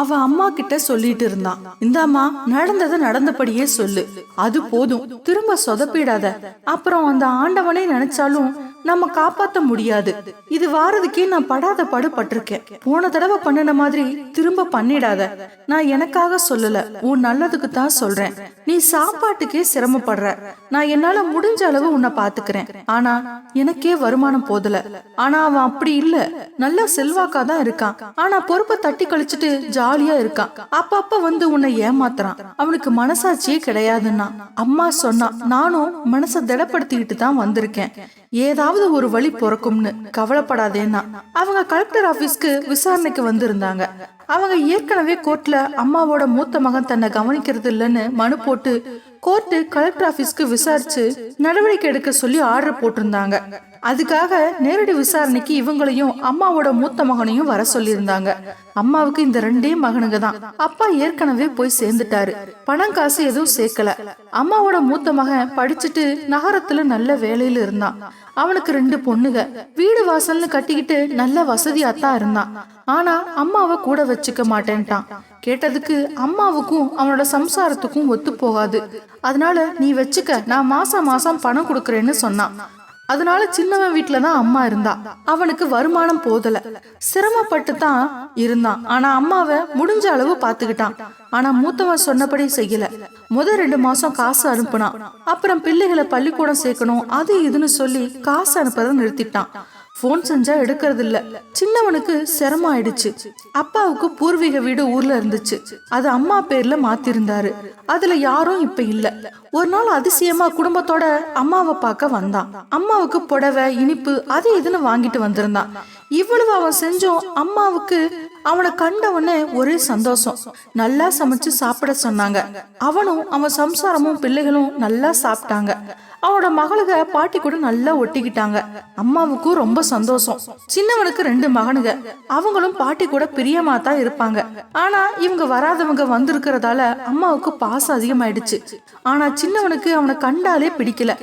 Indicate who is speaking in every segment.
Speaker 1: அவ அம்மா கிட்ட சொல்லிட்டு இருந்தான் இந்தாம்மா நடந்ததை நடந்தபடியே சொல்லு. அது போதும். திரும்ப சொதப்பிடாத. அப்புறம் அந்த ஆண்டவனே நினைச்சாலும் நம்ம காப்பாத்த முடியாது. இது வாரதுக்கே நான் படாத படுபட்டிருக்கேன். போன தடவை பண்ணின மாதிரி திரும்ப பண்ணிடாத. நான் எனக்காக சொல்லல. உன் நல்லதுக்கு தான் சொல்றேன். நீ சாப்பாட்டுக்கே சிரமப்படுற. நான் என்னால முடிஞ்ச அளவு உன்னை பாத்துக்கிறேன். ஆனா எனக்கே வருமானம் போதல. ஆனா அவன் அப்படி இல்ல. நல்ல செல்வாக்கா தான் இருக்கான். ஆனா பொறுப்பை தட்டி கழிச்சிட்டு ஜாலியா இருக்கான். அப்பப்ப வந்து உன்னை ஏமாத்துறான். அவனுக்கு மனசாட்சியே கிடையாதுன்னா அம்மா சொன்னா நானும் மனசை திடப்படுத்திக்கிட்டு தான் வந்திருக்கேன். ஏதாவது ஒரு வழி பிறக்கும்னு கவலைப்படாதேன்னா. அவங்க கலெக்டர் ஆபீஸ்க்கு விசாரணைக்கு வந்திருந்தாங்க. அவங்க ஏற்கனவே கோர்ட்ல அம்மாவோட மூத்த மகன் தன்னை கவனிக்கிறது இல்லைன்னு மனு போட்டு கோர்ட்டு கலெக்டர் ஆபீஸ்க்கு விசாரிச்சு நடவடிக்கை எடுக்க சொல்லி ஆர்டர் போட்டிருந்தாங்க. அதுக்காக நேரடி விசாரணைக்கு இவங்களையும் அம்மாவோட மூத்த மகனையும் வர சொல்லியிருந்தாங்க. அம்மாவுக்கு இந்த ரெண்டே மகனுங்க தான். அப்பா ஏற்கனவே போய் சேர்ந்துட்டாரு. பணம் காசு எதுவும் சேர்க்கல. அம்மாவோட மூத்த மகன் படிச்சுட்டு நகரத்துல நல்ல வேலையில இருந்தான். அவனுக்கு ரெண்டு பொண்ணுங்க. வீடு வாசல்னு கட்டிக்கிட்டு நல்ல வசதியாத்தான் இருந்தான். ஆனா அம்மாவை கூட வச்சுக்க மாட்டேன்ட்டான். கேட்டதுக்கு அம்மாவுக்கும் அவனோட சம்சாரத்துக்கும் ஒத்து போகாது. அதனால நீ வச்சுக்க நான் மாசம் மாசம் பணம் கொடுக்கறேன்னு சொன்னான். அதனால சின்னவன் வீட்டுல தான் அம்மா இருந்தா. அவனுக்கு வருமானம் போதல. சிரமப்பட்டு தான் இருந்தான். ஆனா அம்மாவை முடிஞ்ச அளவு பாத்துக்கிட்டான். ஆனா மூத்தவன் சொன்னபடி செய்யல. முத ரெண்டு மாசம் காசு அனுப்புனான். அப்புறம் பிள்ளைகளை பள்ளிக்கூடம் சேர்க்கணும் அது இதுன்னு சொல்லி காசு அனுப்புறத நிறுத்திட்டான். ஃபோன் செஞ்சா எடுக்கிறது இல்ல சின்னவனுக்கு சிரமம் ஆயிடுச்சு அப்பாவுக்கு பூர்வீக வீடு ஊர்ல இருந்துச்சு. அது அம்மா பேர்ல மாத்திருந்தாரு. அதுல யாரும் இப்ப இல்ல. ஒரு நாள் அதிசயமா குடும்பத்தோட அம்மாவை பார்க்க வந்தான். அம்மாவுக்கு புடவை இனிப்பு அது இதுன்னு வாங்கிட்டு வந்திருந்தான். இவ்வளவு அவன் செஞ்சோம் அம்மாவுக்கு அவனை கண்ட உடனே ஒரே சந்தோஷம். நல்லா சமைச்சு சாப்பிட சொன்னாங்க. அவனும் அவன் சம்சாரமும் பிள்ளைகளும் நல்லா சாப்பிட்டாங்க. அவனோட மகளுக பாட்டி கூட நல்லா ஒட்டிக்கிட்டாங்க. அம்மாவுக்கும் ரொம்ப சந்தோஷம். சின்னவனுக்கு ரெண்டு மகனுங்க அவங்களும் பாட்டி கூட பிரியமா தான் இருப்பாங்க. ஆனா இவங்க வராதவங்க வந்திருக்கிறதால அம்மாவுக்கு பாசம் அதிகமாயிடுச்சு. ஆனா சின்னவனுக்கு அவனை கண்டாலே பிடிக்கல.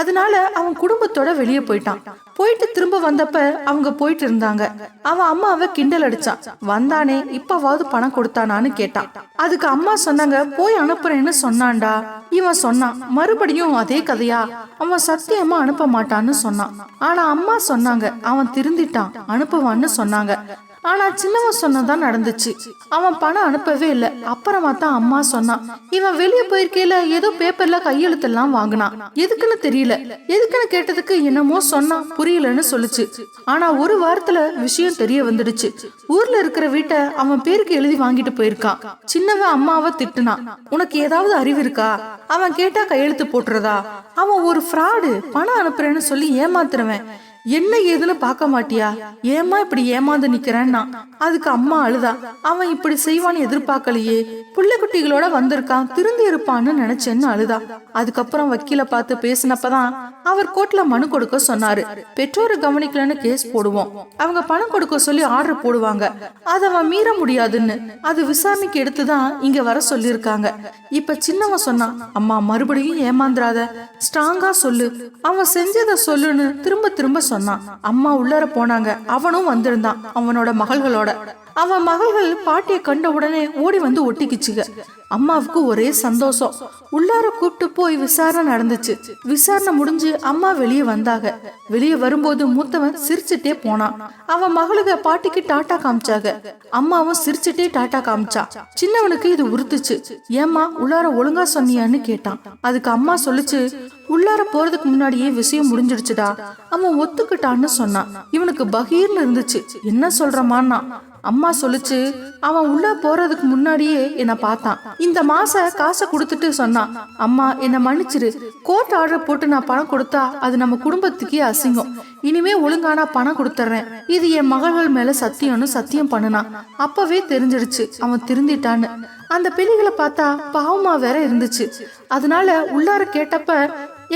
Speaker 1: அதனால அவன் குடும்பத்தோட வெளியே போயிட்டான். போயிட்டு திரும்ப வந்தப்ப அவங்க போயிட்டு இருந்தாங்க. அவன் அம்மாவை கிண்டல் அடிச்சான் வந்தானே இப்பவாவது பணம் கொடுத்தானான்னு கேட்டான் அதுக்கு அம்மா சொன்னாங்க போய் அனுப்புறேன்னு சொன்னான்டா. இவன் சொன்னான் மறுபடியும் அதே கதையா? அவன் சத்தியமா அனுப்ப மாட்டான்னு சொன்னான். ஆனா அம்மா சொன்னாங்க அவன் திருந்திட்டான் அனுப்புவான்னு சொன்னாங்க. ஆனா சின்னவன் சொன்னதான் நடந்துச்சு. அவன் பணம் அனுப்பவே இல்லை. அப்புறமா தான் அம்மா சொன்னான் இவன் வெளியே போயிருக்கையில ஏதோ பேப்பர்ல கையெழுத்தெல்லாம் வாங்கினான். எதுக்குன்னு தெரியல. எதுக்குன்னு கேட்டதுக்கு என்னமோ சொன்னான் புரியலன்னு சொல்லுச்சு. ஆனா ஒரு வாரத்துல விஷயம் தெரிய வந்துடுச்சு. ஊர்ல இருக்கிற வீட்டை அவன் பேருக்கு எழுதி வாங்கிட்டு போயிருக்கான். சின்னவன் அம்மாவை திட்டுனான். உனக்கு ஏதாவது அறிவு இருக்கா? அவன் கேட்டா கையெழுத்து போட்டுறதா? அவன் ஒரு ஃப்ராடு பணம் அனுப்புறேன்னு சொல்லி ஏமாத்துறவன். என்ன ஏதுன்னு பார்க்க மாட்டியா? ஏமா இப்படி ஏமாந்து நிக்கிறேன்னா? அதுக்கு அம்மா அழுதா. அவன் இப்படி செய்வான்னு எதிர்பார்க்கலையே. புள்ள குட்டிகளோட வந்திருக்கான். திருந்தி இருப்பான்னு நினைச்சேன்னு அழுதா. அதுக்கப்புறம் வக்கீல பார்த்து பேசினப்பதான் அவர் கோர்ட்ல மனு கொடுக்க சொன்னாரு. பெற்றோரை கவனிக்கலன்னு கேஸ் போடுவோம். அவங்க பணம் கொடுக்க சொல்லி ஆர்டர் போடுவாங்க. அதை அவன் மீற முடியாதுன்னு. அது விசாரணைக்கு எடுத்துதான் இங்க வர சொல்லியிருக்காங்க. இப்ப சின்னவன் சொன்னான் அம்மா மறுபடியும் ஏமாந்துராத ஸ்ட்ராங்கா சொல்லு. அவன் செஞ்சதை சொல்லுன்னு திரும்ப திரும்ப சொன்னான். அம்மா உள்ளார போனாங்க. அவனும் வந்திருந்தான். அவனோட மகள்களோட. அவன் மகள்கள் பாட்டியை கண்ட உடனே ஓடி வந்து ஒட்டிக்கிச்சுங்க. அம்மாவுக்கு ஒரே சந்தோஷம். உள்ளார கூப்பிட்டு போய் விசாரணை நடந்துச்சு. விசாரணை முடிஞ்சு அம்மா வெளியே வந்தாங்க. வெளியே வரும்போது மூத்தவன் சிரிச்சுட்டே போனான். அவன் மகளுக பாட்டிக்கு டாட்டா காமிச்சாங்க. அம்மாவும் சிரிச்சுட்டே டாட்டா காமிச்சா சின்னவனுக்கு இது உறுத்துச்சு. ஏம்மா உள்ளார ஒழுங்கா சொன்னியான்னு கேட்டான். அதுக்கு அம்மா சொல்லுச்சு உள்ளார போறதுக்கு முன்னாடியே விஷயம் முடிஞ்சிடுச்சுடா. அவன் ஒத்துக்கிட்டான்னு சொன்னான். இவனுக்கு பகீர்னு இருந்துச்சு. என்ன சொல்றமான்னா அம்மா சொல்லுச்சு அவன் உள்ள போறதுக்கு முன்னாடியே என்ன பார்த்தான். இந்த மாச காசை கொடுத்துட்டு சொன்னான். அம்மா என்ன மன்னிச்சிரு. கோர்ட் ஆர்டர் போட்டு நான் பணம் கொடுத்தா அது நம்ம குடும்பத்துக்கே அசிங்கம். இனிமே ஒழுங்கா நான் பணம் கொடுத்துறேன் இது என் மகள்கள் மேல சத்தியம்னு சத்தியம் பண்ணுனான். அப்பவே தெரிஞ்சிடுச்சு. அவன் திருந்திட்டான்னு. அந்த பிள்ளைகளை பார்த்தா பாவமா வேற இருந்துச்சு. அதனால உள்ளார கேட்டப்ப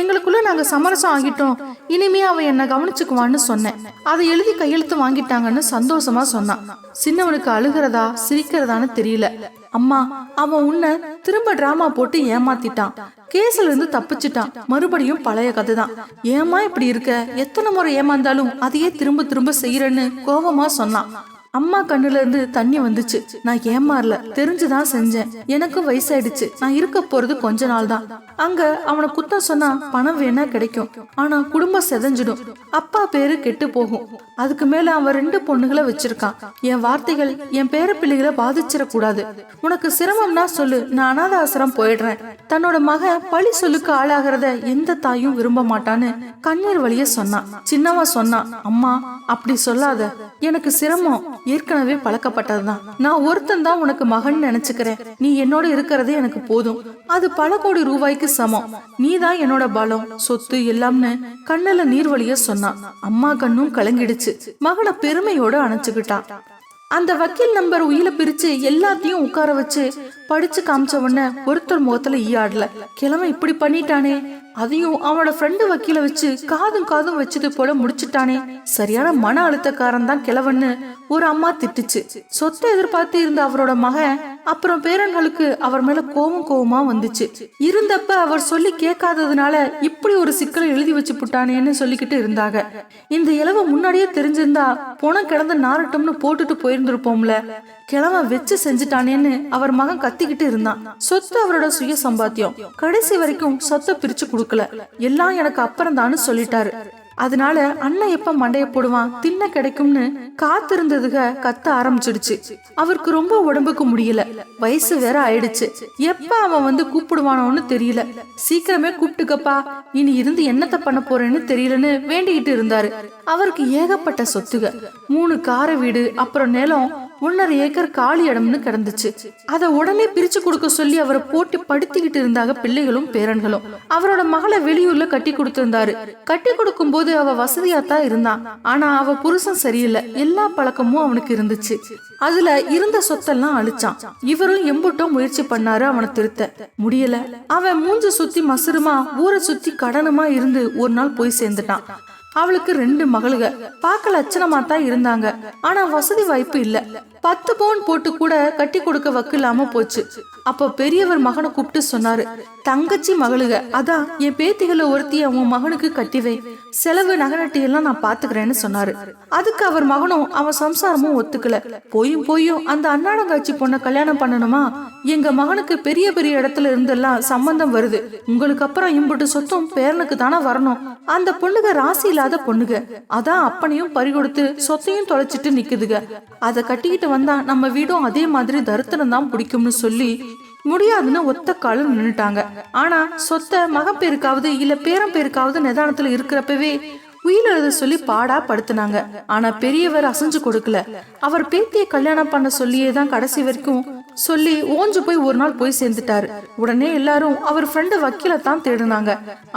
Speaker 1: எங்களுக்குள்ள நாங்க சமரசம் ஆகிட்டோம். இனிமே அவன் என்ன கவனிச்சுக்குவான்னு சொன்னேன். அதை எழுதி கையெழுத்து வாங்கிட்டாங்கன்னு சந்தோஷமா சொன்னான். சின்னவனுக்கு அழுகிறதா சிரிக்கிறதான்னு தெரியல. அம்மா அவன் உன்னை திரும்ப டிராமா போட்டு ஏமாத்திட்டான். கேஸ்ல இருந்து தப்பிச்சிட்டான். மறுபடியும் பழைய கதை தான் ஏமா இப்படி இருக்க? எத்தனை முறை ஏமாந்தாலும் அதையே திரும்ப திரும்ப செய்யறன்னு கோபமா சொன்னான். அம்மா கண்ணுல இருந்து தண்ணி வந்துச்சு. நான் ஏமாறல. தெரிஞ்சுதான் செஞ்சேன். எனக்கும் வயசாயிடுச்சு. நான் இருக்க போறது கொஞ்ச நாள் தான். அங்க அவனை குத்தம் சொன்னா பணம் வேணா கிடைக்கும். ஆனா குடும்பம் செதஞ்சிடும். அப்பா பேரு கெட்டு போகும். அதுக்கு மேல அவன் ரெண்டு பொண்ணுகளை வச்சிருக்கான். என் வார்த்தைகள் என் பேர பிள்ளைகளை பாதிச்சிடக்கூடாது. உனக்கு சிரமம்னா சொல்லு. நான் அனாத ஆசிரம் போயிடுறேன். தன்னோட மகன் பழி சொல்லுக்கு ஆளாகிறத எந்த தாயும் விரும்ப மாட்டான்னு கண்ணீர் வழிய சொன்னான். சின்னவா சொன்னான் அம்மா அப்படி சொல்லாத. எனக்கு சிரமம். ஏற்கனவே பழக்கப்பட்டதுதான். நான் ஒருத்தன் தான் உனக்கு மகன் நினைச்சுக்கிறேன். நீ என்னோட இருக்கிறது எனக்கு போதும். அது பல கோடி ரூபாய்க்கு சமம். நீ தான் என்னோட பலம் சொத்து எல்லாம்னு கண்ணுல நீர்வழிய சொன்னான் அம்மா கண்ணும் கலங்கிடுச்சு. மகனை பெருமையோட அணைச்சுக்கிட்டான் அந்த வக்கீல் நம்பர் உயில பிரிச்சு எல்லாத்தையும் உட்கார வச்சு படிச்சு காமிச்ச உடனே ஒருத்தர் முகத்துல ஈயாடல. கிழமை இப்படி பண்ணிட்டானே. அதையும் அவனோட ஃப்ரெண்டு வக்கீல வச்சு காதும் காதும் வச்சது போல முடிச்சிட்டானே. சரியான மன அழுத்தக்காரன் தான் கிழவன்னு ஒரு அம்மா திட்டுச்சு. சொத்தை எதிர்பார்த்து இருந்த அவரோட மகன் அப்புறம் பேரன்களுக்கு அவர் மேல கோவம் கோவமா வந்துச்சு. இருந்தப்ப அவர் சொல்லி கேட்காததுனால இப்படி ஒரு சிக்கலை எழுதி வச்சு புட்டானேன்னு சொல்லிக்கிட்டு இருந்தாங்க. இந்த இளவ முன்னாடியே தெரிஞ்சிருந்தா பணம் கிடந்து நாரட்டும்னு போட்டுட்டு போயிருந்திருப்போம்ல. கிழவ வச்சு செஞ்சுட்டானேன்னு அவர் மகன் கத்திக்கிட்டு இருந்தான். சொத்து அவரோட சுய சம்பாத்தியம் கடைசி வரைக்கும் சொத்தை பிரிச்சு கொடுக்கல. எல்லாம் எனக்கு அப்புறம் தான்னு சொல்லிட்டாரு. அதனால அண்ணன் எப்ப மண்டைய போடுவான்? தின்ன கிடைக்கும்னு காத்திருந்ததுக கத்த ஆரம்பிச்சிடுச்சு. அவருக்கு ரொம்ப உடம்புக்கு முடியல. வயசு வேற ஆயிடுச்சு. எப்ப அவன் வந்து கூப்பிடுவானோன்னு தெரியல. சீக்கிரமே கூப்பிட்டுக்கப்பா. இனி இருந்து என்னத்த பண்ண போறேன்னு தெரியலன்னு வேண்டிக்கிட்டு இருந்தாரு. அவருக்கு ஏகப்பட்ட சொத்துக. மூணு கார வீடு அப்புறம் நிலம் ஒன்னரை ஏக்கர் காலி இடம்னு கிடந்துச்சு. அதை உடனே பிரிச்சு கொடுக்க சொல்லி அவரை போட்டி படுத்திக்கிட்டு இருந்தாங்க பிள்ளைகளும் பேரன்களும். அவரோட மகளை வெளியூர்ல கட்டி கொடுத்திருந்தாரு. கட்டி கொடுக்கும் போது அவ வசதியா தான் இருந்தான். ஆனா அவ புருஷன் சரியில்லை. எல்லா பழக்கமும் அவனுக்கு இருந்துச்சு. அதுல இருந்த சொத்தெல்லாம் அழிச்சான். இவரும் எம்புட்டோ முயற்சி பண்ணாரு அவனை திருத்த. முடியல. அவன் மூஞ்ச சுத்தி மசுருமா ஊரை சுத்தி கடனுமா இருந்து ஒரு நாள் போய் சேர்ந்துட்டான். அவளுக்கு ரெண்டு மகளுக. பார்க்க லட்சணமா தான் இருந்தாங்க. ஆனா வசதி வாய்ப்பு இல்ல. பத்து பவுன் போட்டு கூட கட்டி கொடுக்க வக்கில்லாம போச்சு. அப்ப பெரியவர் மகனை கூப்பிட்டு சொன்னாரு தங்கச்சி மகளுக அதான் என் பேத்திகளை ஒருத்தி அவன் மகனுக்கு கட்டிவை செலவு நகரட்டி எல்லாம் நான் பாத்துக்கிறேன்னு சொன்னாரு. அதுக்கு அவர் மகனும் அவன் சம்சாரமும் ஒத்துக்கல. போயும் போயும் அந்த அன்னாடங்காட்சி பொண்ணை கல்யாணம் பண்ணணுமா? எங்க மகனுக்கு பெரிய பெரிய இடத்துல இருந்தெல்லாம் சம்பந்தம் வருது. உங்களுக்கு அப்புறம் இம்புட்டு சொத்தும் பேரனுக்கு தானே வரணும். அந்த பொண்ணுக ராசி இல்லாத பொண்ணுக. அதான் அப்பனையும் பறி கொடுத்து சொத்தையும் தொலைச்சிட்டு நிக்குதுக. அதை கட்டிக்கிட்டு வந்தா நம்ம வீடும் அதே மாதிரி தரித்திரம் தான் பிடிக்கும்னு சொல்லி முடியாதுன்னு ஒத்த காலம் நின்றுட்டாங்க ஆனா சொத்தை மகப்பேருக்காவது இல்ல பேரம்பேருக்காவது நிதானத்துல இருக்கிறப்பவே உயிர் எழுத சொல்லி பாடா படுத்துனாங்க. ஆனா பெரியவர் அசைஞ்சு கொடுக்கல. அவர் பேத்தியை கல்யாணம் பண்ண சொல்லியே தான் கடைசி வரைக்கும் சொல்லி ஓஞ்சு போய் ஒரு நாள் போய் சேர்ந்துட்டாரு. உடனே எல்லாரும் அவர் ஃப்ரெண்டு வக்கீல தான் தேடினாங்க.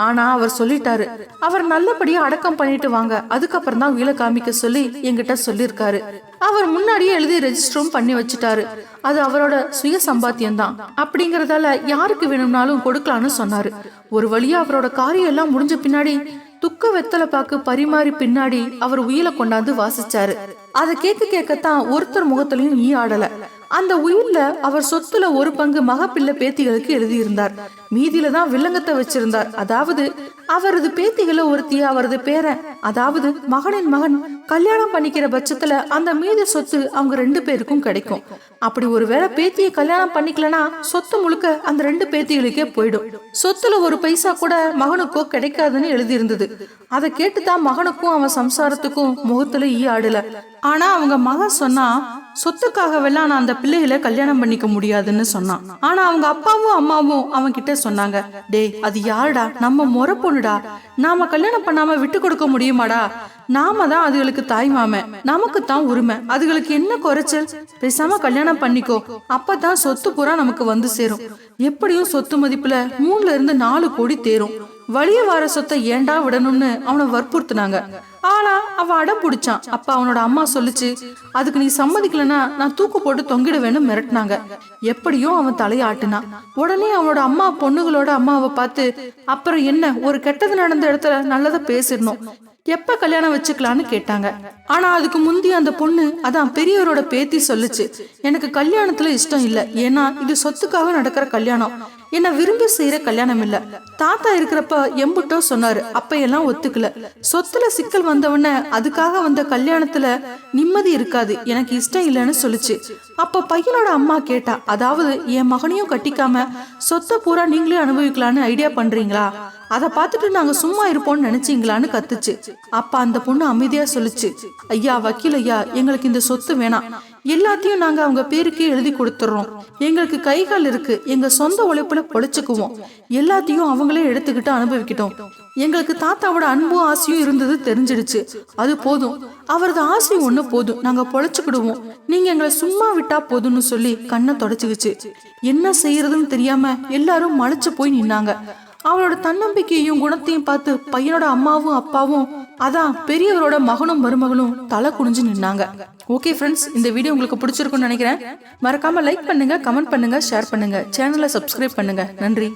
Speaker 1: ஆனா அவர் சொல்லிட்டாரு அவர் நல்லபடியா அடக்கம் பண்ணிட்டு வாங்க. அதுக்கப்புறம் தான் உயிரை காமிக்க சொல்லி என்கிட்ட சொல்லியிருக்காரு. அவர் முன்னாடியே எழுதி ரெஜிஸ்டரும் பண்ணி வச்சுட்டாரு. அது அவரோட சுய சம்பாத்தியம் தான் அப்படிங்கறதால யாருக்கு வேணும்னாலும் கொடுக்கலான்னு சொன்னாரு. ஒரு வழியா அவரோட காரியம் எல்லாம் முடிஞ்ச பின்னாடி துக்க வெத்தலை பாக்கு பரிமாறி பின்னாடி அவர் உயிரை கொண்டாந்து வாசிச்சாரு. அதை கேட்க கேட்கத்தான் ஒருத்தர் முகத்திலையும் ஈ ஆடல. அந்த உயிர்ல அவர் சொத்துல ஒரு பங்கு மகப்பிள்ளை பேத்திகளுக்கு எழுதியிருந்தார். மீதியில தான் வில்லங்கத்தை வச்சிருந்தார். அதாவது அவரது பேத்திகளை ஒருத்தி அவரது பேரன் அதாவது மகனின் மகன் கல்யாணம் பண்ணிக்கிற பட்சத்துல அந்த மீதி சொத்து அவங்க ரெண்டு பேருக்கும் கிடைக்கும். அப்படி ஒருவேளை பேத்தியை கல்யாணம் பண்ணிக்கலனா சொத்து முழுக்க அந்த ரெண்டு பேத்திகளுக்கே போயிடும். சொத்துல ஒரு பைசா கூட மகனுக்கோ கிடைக்காதுன்னு எழுதியிருந்தது. அதை கேட்டுதான் மகனுக்கும் அவன் சம்சாரத்துக்கும் முகத்துல ஈ ஆடல. ஆனா அவங்க மகன் சொன்னா சொத்துக்காகவெல்லாம் நான் அந்த பிள்ளைகளை கல்யாணம் பண்ணிக்க முடியாதுன்னு சொன்னான். ஆனா அவங்க அப்பாவும் அம்மாவும் அவன் கிட்ட சொன்னாங்க டேய் அது யாருடா? நம்ம முறை பொண்ணுடா. நாம கல்யாணம் பண்ணாம விட்டு கொடுக்க முடியுமாடா? நாம தான் அதுகளுக்கு தாய் மாமன். நமக்கு தான் உரிமை. அதுகளுக்கு என்ன குறைச்சல்? பேசாம கல்யாணம் பண்ணிக்கோ. அப்பதான் சொத்து பூரா நமக்கு வந்து சேரும். எப்படியும் சொத்து மதிப்புல மூணுல இருந்து நாலு கோடி தேரும். வழிய வார சொத்தை ஏண்டா விடணும்னு அவனை வற்புறுத்தினாங்க. ஆனா அவன் அடம் பிடிச்சான். அப்ப அவனோட அம்மா சொல்லுச்சு அதுக்கு நீ சம்மதிக்கலனா நான் தூக்கு போட்டு தொங்கிடுவேன்னு மிரட்டினாங்க. எப்படியும் அவன் தலையாட்டுனான் உடனே அவனோட அம்மா பொண்ணுகளோட அம்மாவை பார்த்து அப்புறம் என்ன ஒரு கெட்டது நடந்த இடத்துல நல்லதை பேசிடணும். எப்ப கல்யாணம் வச்சுக்கலான்னு கேட்டாங்க. ஆனா அதுக்கு முந்தி அந்த பொண்ணு அதான் பெரியவரோட பேத்தி சொல்லுச்சு. எனக்கு கல்யாணத்துல இஷ்டம் இல்ல. ஏன்னா இது சொத்துக்காக நடக்கிற கல்யாணம். என்ன விரும்பி செய்யற கல்யாணம் இல்ல. தாத்தா இருக்கிறப்ப எம்புட்டோ சொன்னாரு அப்ப எல்லாம் ஒத்துக்கல. சொத்துல சிக்கல் வந்தவன அதுக்காக வந்த கல்யாணத்துல நிம்மதி இருக்காது எனக்கு இஷ்டம் இல்லைன்னு சொல்லுச்சு. அப்ப பையனோட அம்மா கேட்டா அதாவது என் மகனையும் கட்டிக்காம சொத்தை பூரா நீங்களே அனுபவிக்கலான்னு ஐடியா பண்றீங்களா? அதை பார்த்துட்டு நாங்க சும்மா இருப்போம்னு நினைச்சீங்களான்னு கத்துச்சு. அப்ப அந்த பொண்ணு அமைதியா சொல்லுச்சு ஐயா வக்கீல் ஐயா எங்களுக்கு இந்த சொத்து வேணாம். எல்லாத்தையும் நாங்க அவங்க பேருக்கே எழுதி கொடுத்துறோம். எங்களுக்கு கைகால் இருக்கு. எங்க சொந்த உழைப்புல பொழைச்சுக்குவோம். எல்லாத்தையும் அவங்களே எடுத்துக்கிட்டு அனுபவிக்கிட்டோம். எங்களுக்கு தாத்தாவோட அன்பும் ஆசையும் இருந்தது தெரிஞ்சிடுச்சு. அது போதும். அவரது ஆசை ஒண்ணு போதும். நாங்க பொழைச்சுக்கிடுவோம். நீங்க எங்களை சும்மா விட்டா போதும்னு சொல்லி கண்ணை தொடச்சுக்குச்சு. என்ன செய்யறதுன்னு தெரியாம எல்லாரும் மலைச்சு போய் நின்னாங்க. அவளோட தன்னம்பிக்கையும் குணத்தையும் பார்த்து பையனோட அம்மாவும் அப்பாவும் அதான் பெரியவரோட மகனும் மருமகளும் தலை குனிஞ்சு நின்னாங்க. ஓகே ஃப்ரெண்ட்ஸ் இந்த வீடியோ உங்களுக்கு பிடிச்சிருக்கும்னு நினைக்கிறேன். மறக்காம லைக் பண்ணுங்க கமெண்ட் பண்ணுங்க ஷேர் பண்ணுங்க. சேனலை சப்ஸ்கிரைப் பண்ணுங்க. நன்றி.